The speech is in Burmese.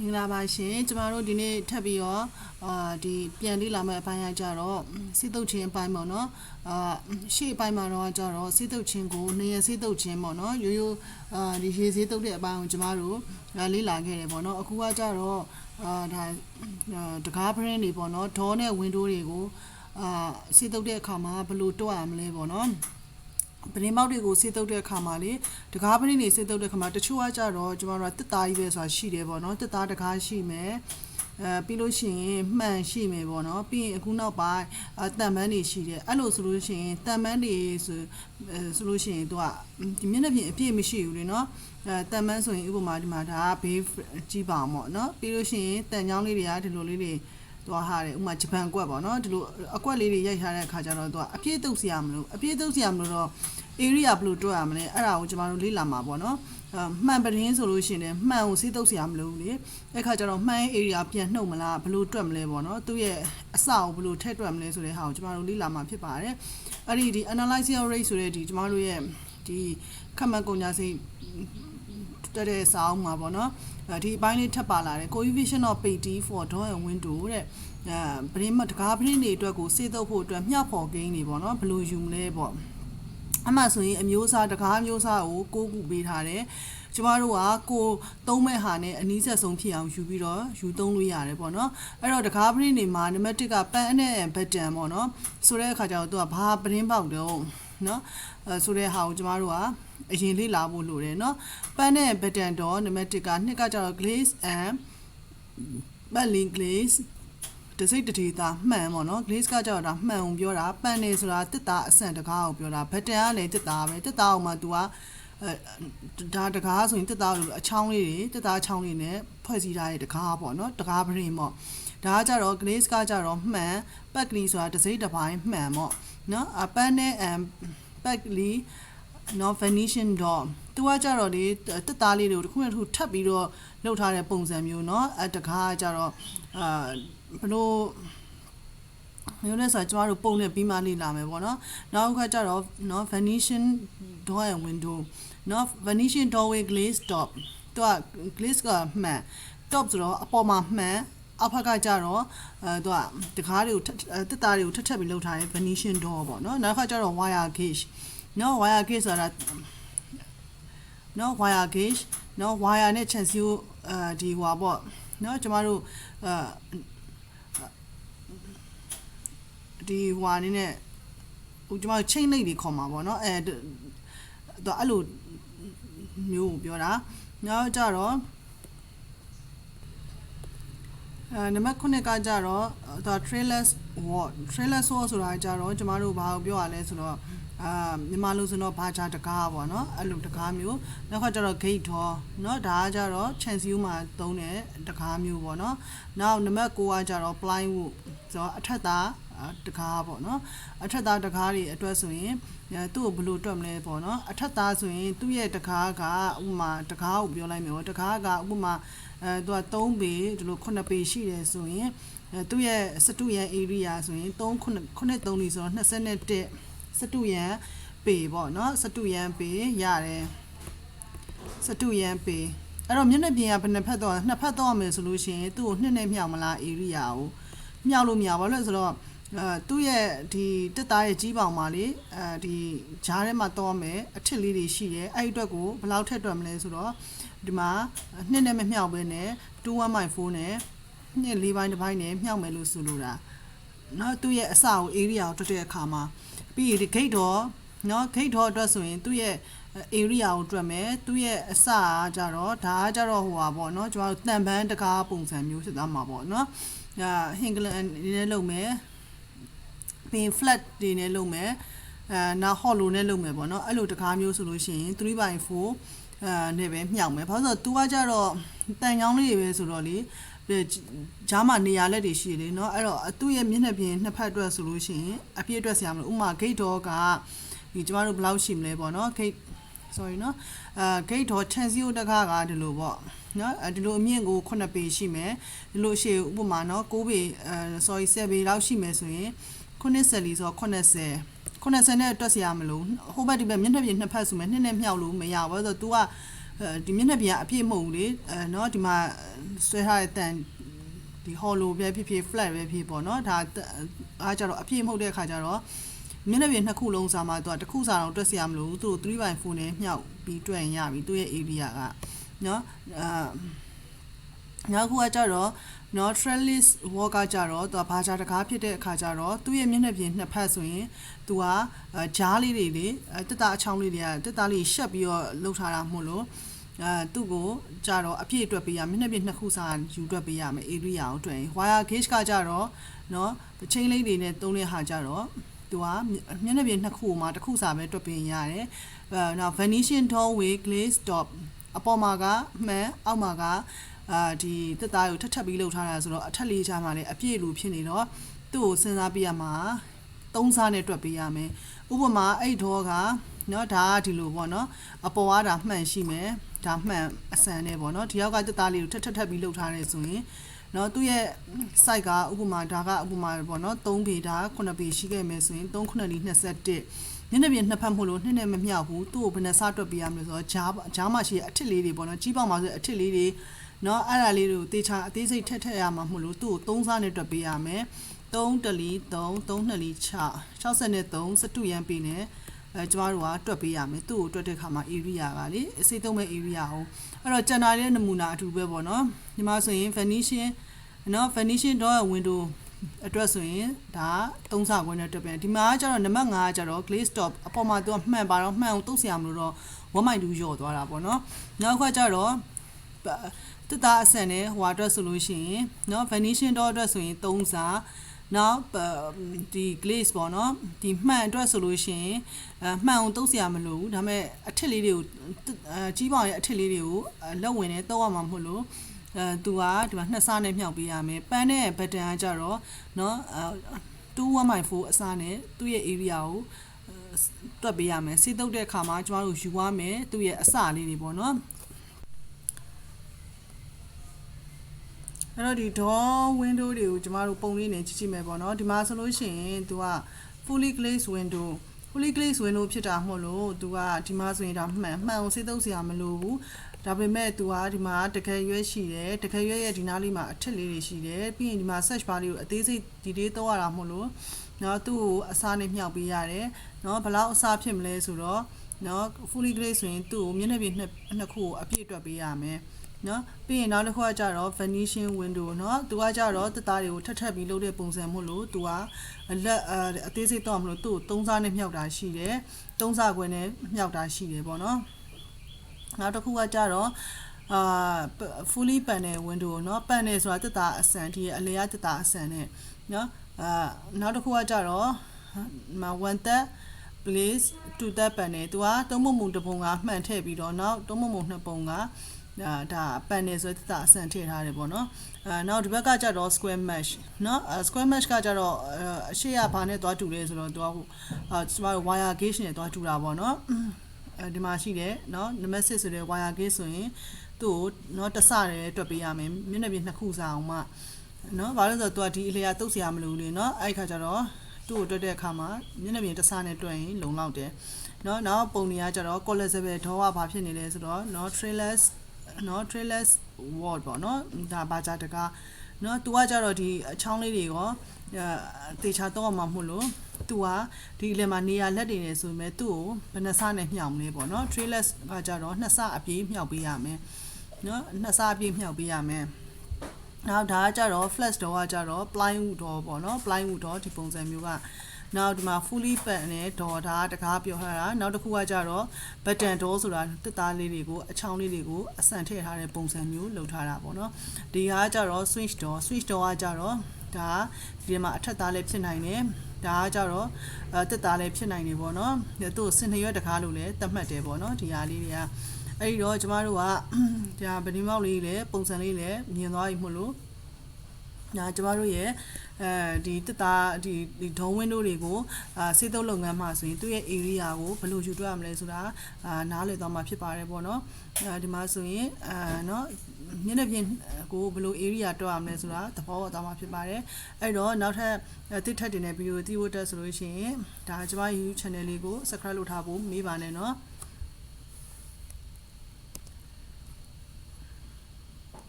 မင်္ဂလာပါရှင်ကျမတို့ဒီနေ့ထပ်ပြီးတော့အာဒီပြန်လေ့လာမယ့်အပိုင်းအကြတော့စေတုတ်ချင်းအပိုင်းပေါ့နော်အာရှေ့အပိုင်းမှာတော့ကြတော့စေတုတ်ချင်းကိုနေရစေတုတ်ချင်းပေါ့နော်ရိုးရိုးအာဒီရေစေတုတ်တဲ့အပိုင်းကိုကျမတို့အာလေ့လာခဲ့တယ်ပေါ့နော်အခုကကြတော့အာဒါအာတကားဖရင်းတွေပေါ့နော်ဒေါနဲ့ဝင်းဒိုးတွေကိုအာစေတုတ်တဲ့အခါမှာဘယ်လိုတွက်ရမလဲပေါ့နော် ပရင်းပေါက်တွေကိုစေးတုပ်တဲ့အခါမှာလေတကားပရင်းတွေစေးတုပ်တဲ့အခါမှာတချို့ကကြတော့ကျမတို့ကတစ်သားကြီးပဲဆိုတာရှိတယ်ပေါ့နော်တစ်သားတကားရှိမယ်အဲပြီးလို့ရှိရင်မှန်ရှိမယ်ပေါ့နော်ပြီးရင်အခုနောက်ပိုင်းအတန်ပန်းတွေရှိတယ်အဲ့လိုဆိုလို့ရှိရင်တန်ပန်းတွေဆိုအဲဆိုလို့ရှိရင်သူကဒီမျက်နှာပြင်အပြည့်မရှိဘူးလေနော်အဲတန်ပန်းဆိုရင်ဥပမာဒီမှာဒါကဘေးကြီးပါအောင်ပေါ့နော်ပြီးလို့ရှိရင်တန်ချောင်းလေးတွေကဒီလိုလေးတွေ သွားဟာတယ်ဥမာဂျပန်ကွက်ပေါ့နော်ဒီလိုအကွက်လေးတွေရိုက်ထားတဲ့အခါကျတော့သူကအပြည့်တုပ်စရာမလိုအပြည့်တုပ်စရာမလိုတော့ area ဘယ်လိုတွက်ရမလဲအဲ့ဒါကိုကျမတို့လေ့လာမှာပေါ့နော်အမှန်ပရင်းဆိုလို့ရှိရင်လည်းမှန်ကိုစေးတုပ်စရာမလိုဘူးလေအဲ့ခါကျတော့မှန် area ပြန်နှုတ်မလားဘယ်လိုတွက်မလဲပေါ့နော်သူ့ရဲ့အစကိုဘယ်လိုထည့်တွက်မလဲဆိုတဲ့ဟာကိုကျမတို့လေ့လာမှာဖြစ်ပါတယ်အဲ့ဒီဒီ analysis rate ဆိုတဲ့ဒီကျမတို့ရဲ့ဒီခက်မှတ်ကုန်ညာစိတ် တက်တဲ့စာအုပ်မှာပေါ့နော်အဲဒီအပိုင်းလေးထပ်ပါလာတယ် coefficient of payt for door and window တဲ့အဲပရင်းမတကားပရင်းတွေအတွက်ကိုစေးတုပ်ဖို့အတွက်မြှောက်ဖို့ဂိမ်းတွေပေါ့နော်ဘယ်လိုယူမလဲပေါ့အမှဆိုရင်အမျိုးအစားတကားအမျိုးအစားကိုကိုးကူပေးထားတယ်ကျမတို့ကကိုသုံးမဲ့ဟာနဲ့အနည်းဆက်ဆုံးဖြစ်အောင်ယူပြီးတော့ယူသုံးလို့ရတယ်ပေါ့နော်အဲ့တော့တကားပရင်းတွေမှာနံပါတ်1ကပန်းနဲ့ဘတ်တန်ပေါ့နော်ဆိုတဲ့အခါကျတော့သူကဘာပရင်းပေါက်တော့နော်အဲဆိုတဲ့ဟာကိုကျမတို့က အရင်လေ့လာဖို့လိုတယ်နော်ပန်းနဲ့ဘတ်တန်တော့နံပါတ်1ကနှစ်ကကျတော့ glaze and battling glaze တစိတ်တထေသားမှန်ပေါ့နော် glaze ကကြောက်တာမှန်ုံပြောတာပန်နေဆိုတာတစ်သားအဆန်တကားကိုပြောတာဘတ်တန်ကလည်းတစ်သားပဲတစ်သားအောင်မှ तू ကအဲဒါတကားဆိုရင်တစ်သားလို့အချောင်းလေးတွေတစ်သားချောင်းလေးနဲ့ဖွဲ့စည်းထားတဲ့တကားပေါ့နော်တကားပရင်ပေါ့ဒါကကြတော့ glaze ကကြတော့မှန်ပက်ကလီဆိုတာတစိတ်တစ်ပိုင်းမှန်ပေါ့နော်အပန်းနဲ့အမ်ပက်ကလီ နော် Venetian door သူကကြတော့လေတက်သားလေးတွေကိုတစ်ခုနဲ့တစ်ခုထပ်ပြီးတော့လှုပ်ထားတဲ့ပုံစံမျိုးเนาะအတကားကကြတော့အာဘလို့မျိုးလဲဆိုတော့ကျမတို့ပုံနဲ့ပြီးမှလေ့လာမယ်ပေါ့နော်နောက်ကကြတော့เนาะ Venetian door and window เนาะ Venetian doorway glaze top သူက glaze ကမှန် top ဆိုတော့အပေါ်မှာမှန်အောက်ဘက်ကကြတော့အဲသူကတကားတွေကိုတက်သားတွေကိုထပ်ထပ်ပြီးလှုပ်ထားတဲ့ Venetian door ပေါ့နော်နောက်တစ်ခါကျတော့ wire gauge နော် wire gauge ဆိုတာနော် wire gauge နော် wire နဲ့ chance ကိုအဲဒီဟွာပေါ့နော်ကျမတို့အဲဒီဟွာနေနဲ့ဟိုကျမတို့ chain link တွေခေါ်မှာပေါ့နော်အဲတော့အဲ့လိုမျိုးကိုပြောတာနောက်ကြတော့အဲနံပါတ်9ကကြတော့ဒါ trailless wall trailless wall ဆိုတာကြတော့ကျမတို့ဘာကိုပြောရလဲဆိုတော့ အာမြန်မာလိုဆိုတော့ဘာသာတကားပေါ့နော်အဲ့လိုတကားမျိုးနောက်ခါကျတော့ gate တော်နော်ဒါကကျတော့ chance you မှာသုံးတဲ့တကားမျိုးပေါ့နော်နောက်နံပါတ်6ကကျတော့ plywood ဆိုတော့အထက်သားတကားပေါ့နော်အထက်သားတကားတွေအတွက်ဆိုရင်သူ့ကိုဘယ်လိုတွက်မလဲပေါ့နော်အထက်သားဆိုရင်သူ့ရဲ့တကားကဥပမာတကားကိုပြောလိုက်မျိုးတကားကဥပမာအဲသူက3ပေဒီလို9ပေရှိတယ်ဆိုရင်သူ့ရဲ့စတုရဲ့ area ဆိုရင်3 9 9 3လीဆိုတော့21 စတုရန်ပေပေါ့နော်စတုရန်ပေရတယ်စတုရန်ပေအဲ့တော့မျက်နှာပြင်ကဘယ်နှစ်ဖက်တော့နှစ်ဖက်တော့မယ်ဆိုလို့ရှိရင်သူ့ကိုနှစ်နဲ့မြောက်မလား area ကိုမြောက်လို့မရပါဘူးလို့ဆိုတော့အဲသူ့ရဲ့ဒီတက်သားရဲ့ကြီးပေါင်မှာလေအဲဒီဂျားထဲမှာတော့မယ်အထစ်လေးတွေရှိတယ်အဲ့ဒီအတွက်ကိုဘယ်လောက်ထက်တွက်မလဲဆိုတော့ဒီမှာနှစ်နဲ့မမြောက်ဘဲနဲ့21.4နဲ့နှစ်လေးပိုင်းတစ်ပိုင်းနဲ့မြောက်မယ်လို့ဆိုလိုတာ နော်သူ့ရဲ့အစကို area ကိုတွက်တဲ့အခါမှာပြီးရင်ဒီ gate တော့နော် gate တော့အတွက်ဆိုရင်သူ့ရဲ့ area ကိုတွက်မယ်သူ့ရဲ့အစကကြတော့ဒါကကြတော့ဟိုပါပေါ့နော်ကျွန်တော်တို့တန်ပန်းတကားပုံစံမျိုးဖြစ်သွားမှာပေါ့နော်အဲဟင်္ဂလန်နေနဲ့လုပ်မယ်ပင် flat တွေနဲ့လုပ်မယ်အဲနောက် hollow နဲ့လုပ်မယ်ပေါ့နော်အဲ့လိုတကားမျိုးဆိုလို့ရှိရင်3/4အဲနဲ့ပဲမြောက်မယ်ဘာလို့ဆိုတော့ तू ကကြတော့တန်ချောင်းလေးတွေပဲဆိုတော့လေ ဂျားမှာနေရာလက်တွေရှိလေเนาะအဲ့တော့သူ့ရဲ့မျက်နှာပြင်နှစ်ဖက်အတွက်ဆိုလို့ရှိရင်အပြည့်အတွက်ဆရာမလို့ဥမာ gate door ကဒီကျမတို့ဘယ်လောက်ရှိမလဲပေါ့เนาะ gate sorry เนาะအာ gate door 10 တကားကဒီလိုပေါ့နော်ဒီလိုအမြင့်ကို9ပေရှိမယ်ဒီလိုရှေ့ဥပမာနော်6ပေအဲ sorry 7ပေလောက်ရှိမယ်ဆိုရင်90လီဆို80 80နဲ့တွက်เสียရမလို့ဟိုဘက်ဒီဘက်မျက်နှာပြင်နှစ်ဖက်ဆိုမယ်နှစ်နဲ့မြောက်လို့မရဘူးဆိုတော့ तू က အဲ ဒီမျက်နှာပြင်ကအပြည့်မဟုတ်ဘူးလေအဲเนาะဒီမှာဆွဲထားတဲ့တန်ဒီ hollow ပဲဖြစ်ဖြစ် flat ပဲဖြစ်ပေါ့เนาะဒါအားကြတော့အပြည့်မဟုတ်တဲ့အခါကျတော့မျက်နှာပြင်နှစ်ခုလုံးစာမှာသူကတစ်ခုစာတော့တွက်စရာမလိုဘူးသူတို့3/4နဲ့မြှောက်ပြီးတွက်ရင်ရပြီသူ့ရဲ့ area ကเนาะအာနောက်ခုကကြတော့နော် trellis wall ကကြတော့သူကဘာသာတကားဖြစ်တဲ့အခါကျတော့သူ့ရဲ့မျက်နှာပြင်နှစ်ဖက်ဆိုရင်သူကဂျားလေးတွေလေတက်တာအချောင်းလေးတွေကတက်တာလေးရှက်ပြီးတော့လှုပ်ထားတာမို့လို့ အဲသူ့ကိုကြတော့အပြည့်အတွက်ပေးရမျက်နှာပြင်နှစ်ခုစာယူအတွက်ပေးရမယ် area ကိုတွေ့ရင် wire gauge ကကြတော့နော်ချင်းလေးတွေနဲ့သုံးတဲ့ဟာကြတော့သူကမျက်နှာပြင်နှစ်ခုမှာတစ်ခုစာပဲတွက်ပေးရတယ်အဲနောက် Venetian doorway glaze top အပေါ်မှာကမှန်အောက်မှာကအာဒီတက်သားကိုထပ်ထပ်ပြီးလှုပ်ထားတာဆိုတော့အထက်လေးချမှာလည်းအပြည့်လူဖြစ်နေတော့သူ့ကိုစဉ်းစားပြရမှာသုံးစားနဲ့တွက်ပေးရမယ်ဥပမာအဲ့ဒေါ်ကเนาะဒါကဒီလိုပေါ့เนาะအပေါ်ကဒါမှန်ရှိမယ် ဒါမှန်အစံနဲ့ပေါ့เนาะဒီယောက်ကတက်သားလေးကိုထပ်ထပ်ထပ်ပြီးလှုပ်ထားတယ်ဆိုရင်နော်သူ့ရဲ့ site ကဥပမာဒါကဥပမာပေါ့နော်3ပေဒါ9ပေရှိခဲ့မယ်ဆိုရင်3 9 21ညနေပြင်နှစ်ဖက်မို့လို့နှစ်နဲ့မမြောက်ဘူးသူ့ကိုဘယ်နဲ့စတွက်ပေးရမလဲဆိုတော့ဂျားဂျားမှာရှိတဲ့အထစ်လေးတွေပေါ့နော်ကြီးပေါက်မှာဆိုအထစ်လေးတွေနော်အဲ့ဒါလေးတွေကိုတေချာအသေးစိတ်ထက်ထက်ရမှာမဟုတ်လို့သူ့ကို3စားနဲ့တွက်ပေးရမယ်3တလီ3 3နှစ်လီ6 63စတုရန်ပေးနေ အဲကျမတို့ကတွက်ပေးရမယ်သူ့ကိုတွက်တဲ့ခါမှာ area ကလေအစိတ်သုံးမဲ့ area ကိုအဲ့တော့ကျန်တာလေးနမူနာအတူပဲပေါ့နော်ဒီမှာဆိုရင် Venetian နော် Venetian door window အတွက်ဆိုရင်ဒါသုံးစာခွဲနဲ့တွက်ပြန်ဒီမှာကျတော့နံပါတ်5ကကျတော့ glaze top အပေါ်မှာသူကမှန်ပါတော့မှန်အောင်တုတ်ဆရာမလို့တော့1.2ရော့သွားတာပေါ့နော်နောက်တစ်ခါကျတော့တက်တာအဆန်နဲ့ဟိုအတွက်ဆိုလို့ရှိရင်နော် Venetian door အတွက်ဆိုရင်3စာ နောက်ဒီ glaze ပေါ့နော်ဒီမှန်အတွက်ဆိုလို့ရှိရင်အမှန်အောင်တုတ်ဆရာမလိုဘူးဒါပေမဲ့အထစ်လေးတွေကိုအကြီးပေါင်ရဲ့အထစ်လေးတွေကိုလက်ဝင်နဲ့တုတ်ရမှာမဟုတ်လို့အဲသူကဒီမှာနှစ်စားနဲ့မြှောက်ပေးရမယ်ပန်းတဲ့ဘတ်တန်ကကြတော့เนาะ21.4အစားနဲ့သူ့ရဲ့ area ကိုတွက်ပေးရမယ်စေးတုပ်တဲ့အခါမှာကျမတို့ယူရမယ်သူ့ရဲ့အစလေးတွေပေါ့နော် အဲ့တော့ဒီ door window တွေကိုကျမတို့ပုံလေးနဲ့ကြည့်ကြည့်မယ်ပေါ့နော်ဒီမှာဆိုလို့ရှိရင်သူက fully glazed window fully glazed window ဖြစ်တာမို့လို့သူကဒီမှာဆိုရင်ဒါမှန်မှန်အောင်စေးတုပ်စရာမလိုဘူးဒါပေမဲ့သူကဒီမှာတကယ်ရွက်ရှိတယ်တကယ်ရွက်ရဲ့ဒီနားလေးမှာအထက်လေးတွေရှိတယ်ပြီးရင်ဒီမှာ search bar လေးကိုအသေးစိတ်ဒီလေးတော့ရတာမို့လို့เนาะသူ့ကိုအစားနဲ့မြှောက်ပေးရတယ်เนาะဘယ်လောက်အစားဖြစ်မလဲဆိုတော့เนาะ fully glaze ဆိုရင်သူ့ကိုမျက်နှာပြင်နှစ်နှစ်ခုကိုအပြည့်တွက်ပေးရမယ် နော်ပြီးရင်နောက်တစ်ခုကကြတော့ Venetian window เนาะသူကကြတော့တက်သားတွေကိုထပ်ထပ်ပြီးလုပ်တဲ့ပုံစံမို့လို့သူကအလက်အသေးစိတ်တော့မလို့သူ့ကိုသုံးစားနဲ့မြှောက်တာရှိတယ်သုံးစားခွဲနဲ့မြှောက်တာရှိတယ်ပေါ့နော်နောက်တစ်ခုကကြတော့အာ fully panel window เนาะ panel ဆိုတာတက်တာအဆန်ဒီအလေရတက်တာအဆန်နဲ့เนาะအာနောက်တစ်ခုကကြတော့မ one that place to that panel သူကသုံးပုံပုံတစ်ပုံကမှန်ထည့်ပြီးတော့နောက်သုံးပုံပုံနှစ်ပုံက ဒါဒါပန်နေဆိုတက်တာအဆန်ထည့်ထားတယ်ပေါ့နော်အဲနောက်ဒီဘက်ကကြတော့ square mesh เนาะ square mesh ကကြတော့အရှိရဘာနဲ့သွားတူလဲဆိုတော့သူကဟိုအာကျမတို့ wire gauge နဲ့သွားတူတာပေါ့နော်အဲဒီမှာရှိတယ်เนาะနံပါတ်6ဆိုတဲ့ wire gauge ဆိုရင်သူ့ကိုเนาะတဆရဲတွက်ပေးရမယ်မျက်နှာပြင်နှစ်ခုစာအောင်မှเนาะဘာလို့ဆိုတော့သူကဒီအလျာတုတ်เสียမလို့လေเนาะအဲ့ခါကျတော့သူ့ကိုတွက်တဲ့အခါမှာမျက်နှာပြင်တဆနဲ့တွက်ရင်လုံလောက်တယ်เนาะနောက်ပုံတွေကကျတော့ collapsible door ကဘာဖြစ်နေလဲဆိုတော့เนาะ trailers နော် trailerless world ပေါ့နော်ဒါဘာကြတကားနော်သူကကြတော့ဒီအချောင်းလေးတွေရောတေချာတော့မှမဟုတ်လို့သူကဒီလေမှာနေရာလက်တွေနေဆိုမဲ့သူ့ကိုဘယ်နှစနဲ့မြှောက်မလဲပေါ့နော် trailer ကကြတော့နှစ်စအပြေးမြှောက်ပေးရမယ်နော်နှစ်စအပြေးမြှောက်ပေးရမယ်နောက်ဒါကကြတော့ flash door ကကြတော့ plywood door ပေါ့နော် plywood door ဒီပုံစံမျိုးက နောက်ဒီမှာ fully pan နဲ့ door ဒါတကားပြောထားတာနောက်တစ်ခုကကြတော့ button door ဆိုတာတက်သားလေးတွေကိုအချောင်းလေးတွေကိုအဆန်ထည့်ထားတဲ့ပုံစံမျိုးလုပ်ထားတာပေါ့နော်ဒီဟာကကြတော့ switch door switch door ကကြတော့ဒါဒီမှာအထက်သားလေးဖြစ်နိုင်တယ်ဒါကကြတော့အဲတက်သားလည်းဖြစ်နိုင်နေပေါ့နော်သူ့စင်နှရွက်တကားလို့လည်းသတ်မှတ်တယ်ပေါ့နော်ဒီဟာလေးတွေကအဲ့ဒီတော့ကျမတို့ကဒါဗနီမောက်လေးလည်းပုံစံလေးလည်းမြင်သွားပြီမို့လို့ ညာကျမတို့ရဲ့အဲဒီတက်တာဒီဒီဒုံဝင်းတို့တွေကိုအာစေးသုံးလုပ်ငန်းမှာဆိုရင်သူ့ရဲ့ area ကိုဘယ်လိုယူတွက်ရမလဲဆိုတာအာနားလည်သွားမှာဖြစ်ပါတယ်ပေါ့နော်အဲဒီမှာဆိုရင်အာနော်မျက်နှာပြင်ကိုဘယ်လို area တွက်ရမလဲဆိုတာသဘောပေါက်သွားမှာဖြစ်ပါတယ်အဲ့တော့နောက်ထပ်တစ်ထပ်တင်တဲ့ဗီဒီယိုသိဖို့တက်ဆိုလို့ရှိရင်ဒါကျမ YouTube channel လေးကို subscribe လုပ်ထားဖို့မေးပါနဲ့နော်